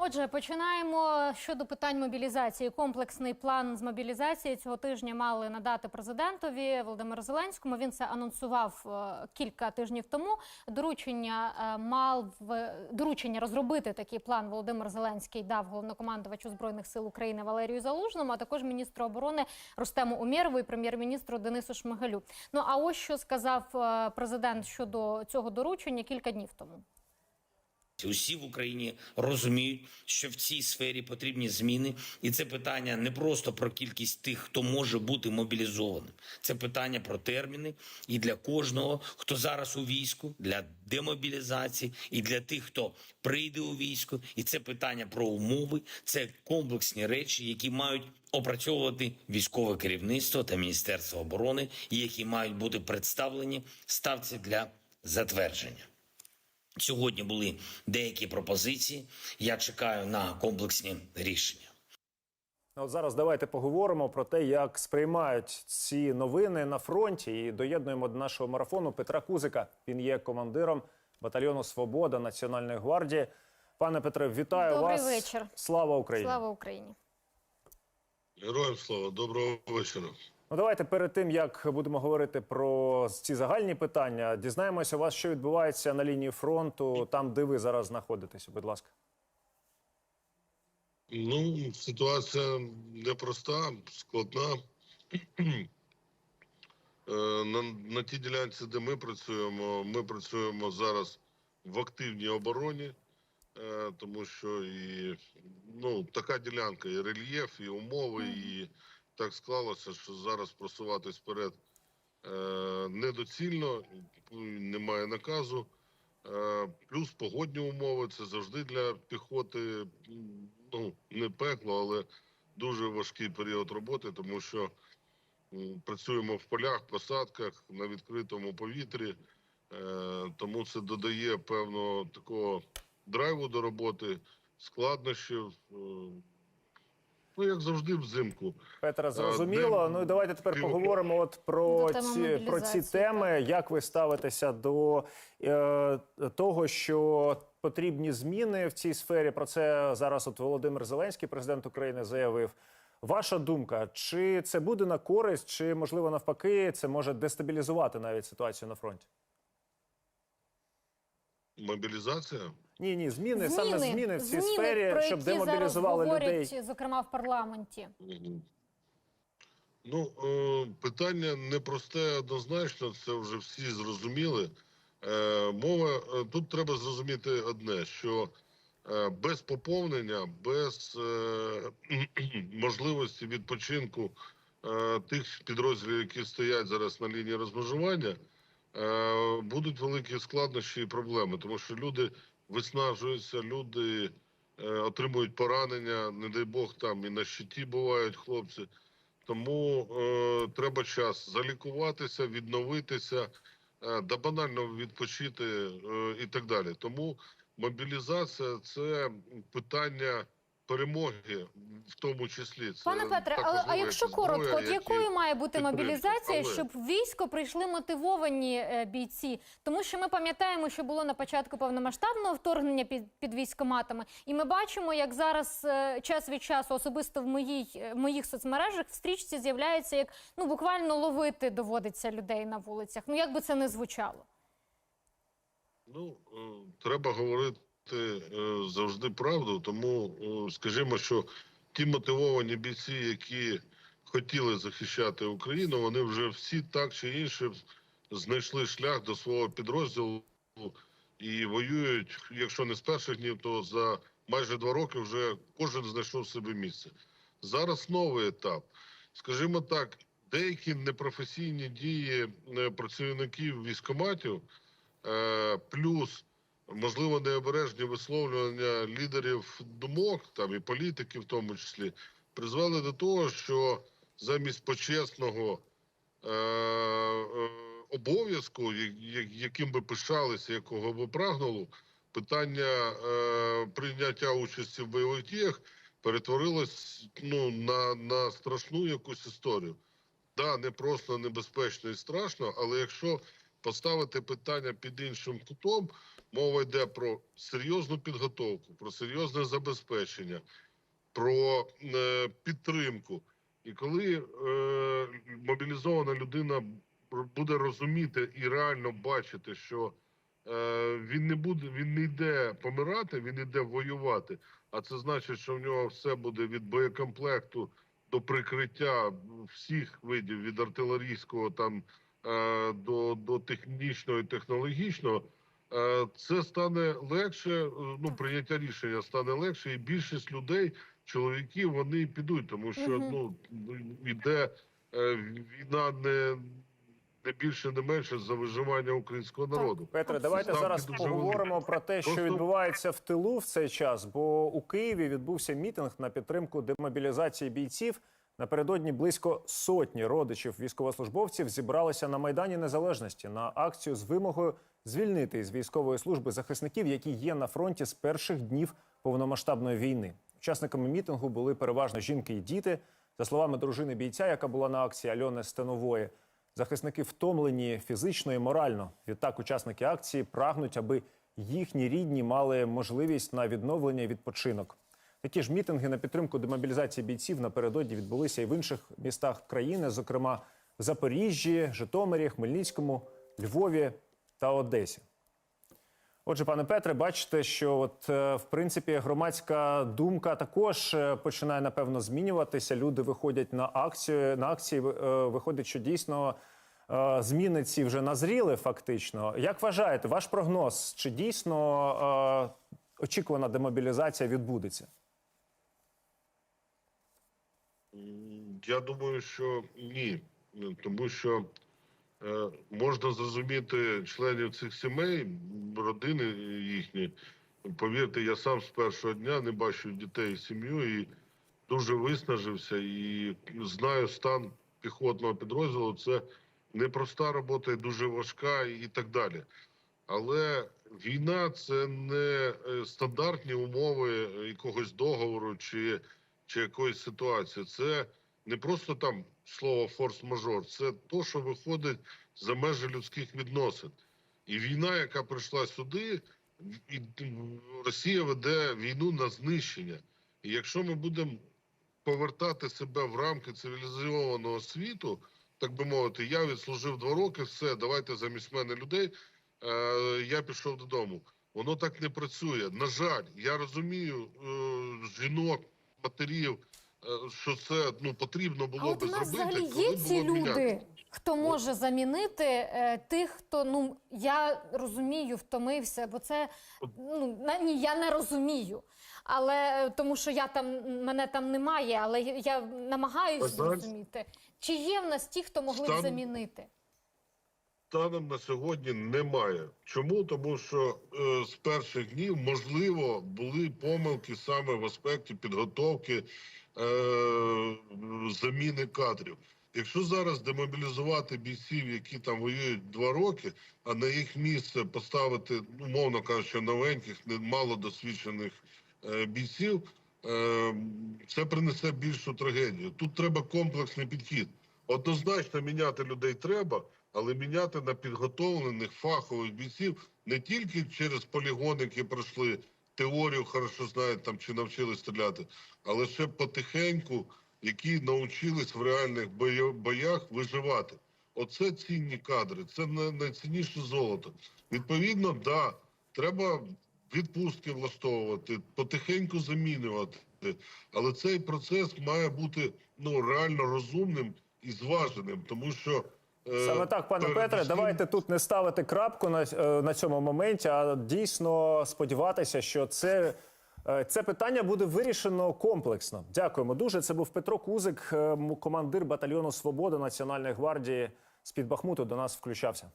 Отже, починаємо щодо питань мобілізації. Комплексний план з мобілізації цього тижня мали надати президентові Володимиру Зеленському. Він це анонсував е, кілька тижнів тому. Доручення е, мав в- доручення розробити такий план. Володимир Зеленський дав головнокомандувачу збройних сил України Валерію Залужному, а також міністру оборони Рустему Умєрову і прем'єр-міністру Денису Шмигалю. Ну а ось що сказав е, президент щодо цього доручення кілька днів тому. Усі в Україні розуміють, що в цій сфері потрібні зміни, і це питання не просто про кількість тих, хто може бути мобілізованим. Це питання про терміни і для кожного, хто зараз у війську, для демобілізації, і для тих, хто прийде у військо. І це питання про умови. Це комплексні речі, які мають опрацьовувати військове керівництво та Міністерство оборони, і які мають бути представлені ставці для затвердження. Сьогодні були деякі пропозиції. Я чекаю на комплексні рішення. От зараз давайте поговоримо про те, як сприймають ці новини на фронті. І доєднуємо до нашого марафону Петра Кузика. Він є командиром батальйону Свобода Національної гвардії. Пане Петре, вітаю Добрий вас. вечір. Слава Україні! Слава Україні! Героям слава, доброго вечора. Ну давайте перед тим як будемо говорити про ці загальні питання, дізнаємося у вас, що відбувається на лінії фронту, там, де ви зараз знаходитеся. Будь ласка. Ну, ситуація непроста, складна. Е, На, на тій ділянці, де ми працюємо, ми працюємо зараз в активній обороні, е, тому що і ну, така ділянка, і рельєф, і умови, і так склалося, що зараз просуватись вперед е, недоцільно, немає наказу. Е, Плюс погодні умови це завжди для піхоти ну, не пекло, але дуже важкий період роботи, тому що працюємо в полях, посадках на відкритому повітрі. Е, Тому це додає певного такого драйву до роботи, складнощів. Е, Ну, як завжди, взимку. Петра, зрозуміло. де- Ну і давайте тепер поговоримо от про ці, про ці теми. Як ви ставитеся до е, того, що потрібні зміни в цій сфері? Про це зараз от Володимир Зеленський, президент України, заявив. Ваша думка, чи це буде на користь, чи можливо навпаки, це може дестабілізувати навіть ситуацію на фронті? Мобілізація. Ні, ні, зміни, саме зміни в цій зміни, сфері, про щоб які зараз говорять, людей. зокрема в парламенті. Ну, е, питання непросте однозначно, це вже всі зрозуміли. Е, мова е, тут треба зрозуміти одне: що без поповнення, без можливості відпочинку тих підрозділів, які стоять зараз на лінії розмежування, будуть великі складнощі і проблеми, тому що люди виснажуються, люди е, отримують поранення, не дай Бог, там і на щиті бувають хлопці. Тому е, треба час залікуватися, відновитися, е, да банально відпочити е, і так далі. Тому мобілізація це питання перемоги, в тому числі. Це Пане Петре, але а якщо коротко, от як якою має бути мобілізація, Але- щоб військо прийшли мотивовані е, бійці? Тому що ми пам'ятаємо, що було на початку повномасштабного вторгнення під, під військоматами, і ми бачимо, як зараз е, час від часу, особисто в моїй е, в моїх соцмережах, в стрічці з'являється як ну буквально ловити доводиться людей на вулицях. Ну як би це не звучало. Ну, треба говорити е, завжди правду, тому е, скажімо, що ті мотивовані бійці, які хотіли захищати Україну, вони вже всі так чи інше знайшли шлях до свого підрозділу і воюють, якщо не з перших днів, то за майже два роки вже кожен знайшов собі місце. Зараз новий етап. Скажімо так, деякі непрофесійні дії е, працівників військоматів, плюс можливо необережні висловлювання лідерів думок, там і політиків, в тому числі, призвели до того, що замість почесного е, е, обов'язку, яким би пишалися, якого би прагнули, питання е, прийняття участі в бойових діях перетворилось ну, на, на страшну якусь історію. Да, не просто небезпечно і страшно, але якщо поставити питання під іншим кутом. Мова йде про серйозну підготовку, про серйозне забезпечення, про е, підтримку. І коли е, мобілізована людина буде розуміти і реально бачити, що е, він не буде, він не йде помирати, він йде воювати. А це значить, що в нього все буде від боєкомплекту до прикриття всіх видів від артилерійського там до, до технічного і технологічного. Е, Це стане легше. е, Ну прийняття рішення стане легше, і більшість людей, чоловіків, вони підуть, тому що ну йде е, війна не, не більше, не менше за виживання українського народу. Петре, давайте Ставки зараз поговоримо великі. про те, що Просто- відбувається в тилу в цей час. Бо у Києві відбувся мітинг на підтримку демобілізації бійців. Напередодні близько сотні родичів військовослужбовців зібралися на майдані Незалежності на акцію з вимогою звільнити із військової служби захисників, які є на фронті з перших днів повномасштабної війни. Учасниками мітингу були переважно жінки і діти. За словами дружини бійця, яка була на акції Альони Стенової, Захисники втомлені фізично і морально. Відтак, учасники акції прагнуть, аби їхні рідні мали можливість на відновлення і відпочинок. Такі ж мітинги на підтримку демобілізації бійців напередодні відбулися і в інших містах країни, зокрема в Запоріжжі, Житомирі, Хмельницькому, Львові та Одесі. Отже, пане Петре, бачите, що от е, в принципі громадська думка також е, починає напевно змінюватися. Люди виходять на акцію. На акції е, виходить, що дійсно зміни ці вже назріли. Фактично, як вважаєте, ваш прогноз? Чи дійсно очікувана демобілізація відбудеться? Я думаю, що ні, тому що е, можна зрозуміти членів цих сімей, родини їхні. Повірте, я сам з першого дня не бачу дітей і сім'ю і дуже виснажився. І знаю стан піхотного підрозділу. Це непроста робота і дуже важка, і так далі. Але війна це не е, стандартні умови якогось договору чи, чи якоїсь ситуації. Це не просто там слово форс-мажор, це то, що виходить за межі людських відносин. І війна, яка прийшла сюди, і Росія веде війну на знищення. І якщо ми будемо повертати себе в рамки цивілізованого світу, так би мовити, я відслужив два роки, все, давайте замість мене людей. Е, я пішов додому. Воно так не працює. На жаль, я розумію е, жінок, матерів, е, що це ну потрібно було А от би у нас зробити. взагалі є ці міняти. люди, хто може замінити е, тих, хто ну я розумію, втомився, бо це ну ні, я не розумію. Але е, тому, що я там мене там немає, але я- намагаюся зрозуміти. Чи є в нас ті, хто могли б замінити? Станом на сьогодні немає. Чому? Тому що е, з перших днів можливо були помилки саме в аспекті підготовки е, заміни кадрів. Якщо зараз демобілізувати бійців, які там воюють два роки, а на їх місце поставити, ну, мовно кажучи, новеньких, не мало досвідчених е, бійців, е, це принесе більшу трагедію. Тут треба комплексний підхід. Однозначно міняти людей треба, але міняти на підготовлених фахових бійців не тільки через полігони, які пройшли теорію, хорошо знають там чи навчились стріляти, але ще потихеньку, які навчились в реальних боях виживати. Оце цінні кадри, це найцінніше золото. Відповідно, да, треба відпустки влаштовувати, потихеньку замінювати. Але цей процес має бути ну реально розумним і зваженим, тому що Саме так, пане Петре, давайте тут не ставити крапку на, е, на цьому моменті, а дійсно сподіватися, що це, е, це питання буде вирішено комплексно. Дякуємо дуже. Це був Петро Кузик, е, командир батальйону Свобода Національної гвардії з під Бахмуту. До нас включався.